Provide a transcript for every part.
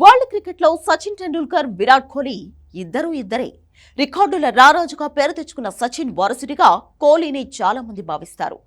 World క్రికెట్లో సచిన్ టెండూల్కర్ విరాట్ కోహ్లీ ఇద్దరూ ఇద్దరే. రికార్డుల రారాజుగా పేరు తెచ్చుకున్న సచిన్ వారసుడిగా కోహ్లీని చాలా మంది భావిస్తారు.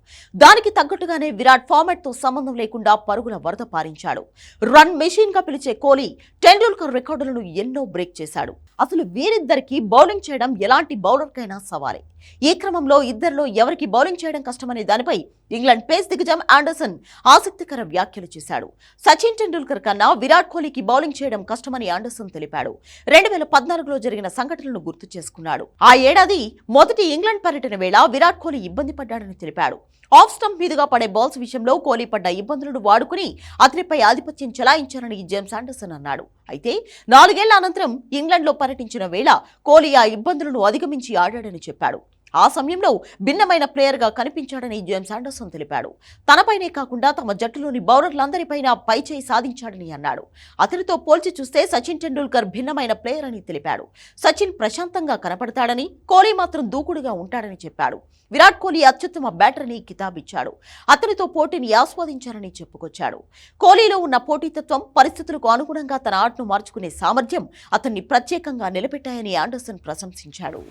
దానికి తగ్గట్టుగానే విరాట్ ఫార్మాట్తో సంబంధం లేకుండా పరుగుల వరద పారించాడు. రన్ మెషిన్గా పిలిచే కోహ్లీ టెండూల్కర్ రికార్డులను ఎన్నో బ్రేక్ చేశాడు. అసలు వీరిద్దరికి బౌలింగ్ చేయడం ఎలాంటి బౌలర్కైనా సవాలే. ఈ క్రమంలో ఇద్దరిలో ఎవరికి బౌలింగ్ చేయడం కష్టమనే దానిపై ఇంగ్లాండ్ పేస్ దిగ్గజం ఆండర్సన్ ఆసక్తికర వ్యాఖ్యలు చేశాడు. సచిన్ టెండూల్కర్ కన్నా విరాట్ కోహ్లీకి బౌలింగ్ చేయడం కష్టమని ఆండర్సన్ తెలిపాడు. రెండు వేల పద్నాలుగులో జరిగిన సంఘటనలను గుర్తు చేసుకున్నాడు. ఆ ఏడాది మొదటి ఇంగ్లాండ్ పర్యటన వేళ విరాట్ కోహ్లీ ఇబ్బంది పడ్డాడని తెలిపాడు. ఆఫ్ స్టంప్ మీదుగా పడే బాల్స్ విషయంలో కోహ్లీ పడ్డ ఇబ్బందులను వాడుకుని అతనిపై ఆధిపత్యం చెలాయించారని జేమ్స్ ఆండర్సన్ అన్నాడు. అయితే నాలుగేళ్ళ అనంతరం ఇంగ్లాండ్లో పర్యటించిన వేళ కోహ్లీ ఆ ఇబ్బందులను అధిగమించి ఆడాడని చెప్పాడు. ఆ సమయంలో భిన్నమైన ప్లేయర్గా కనిపించాడని జేమ్స్ ఆండర్సన్ తెలిపాడు. తనపైనే కాకుండా తమ జట్టులోని బౌలర్లందరిపైన పైచేయి సాధించాడని అన్నాడు. అతనితో పోల్చి చూస్తే సచిన్ టెండూల్కర్ భిన్నమైన ప్లేయర్ అని తెలిపాడు. సచిన్ ప్రశాంతంగా కనపడతాడని కోహ్లీ మాత్రం దూకుడుగా ఉంటాడని చెప్పాడు. విరాట్ కోహ్లీ అత్యుత్తమ బ్యాటర్ అని కితాబిచ్చాడు. అతనితో పోటీని ఆస్వాదించారని చెప్పుకొచ్చాడు. కోహ్లీలో ఉన్న పోటీతత్వం పరిస్థితులకు అనుగుణంగా తన ఆటను మార్చుకునే సామర్థ్యం అతన్ని ప్రత్యేకంగా నిలబెట్టాయని ఆండర్సన్ ప్రశంసించాడు.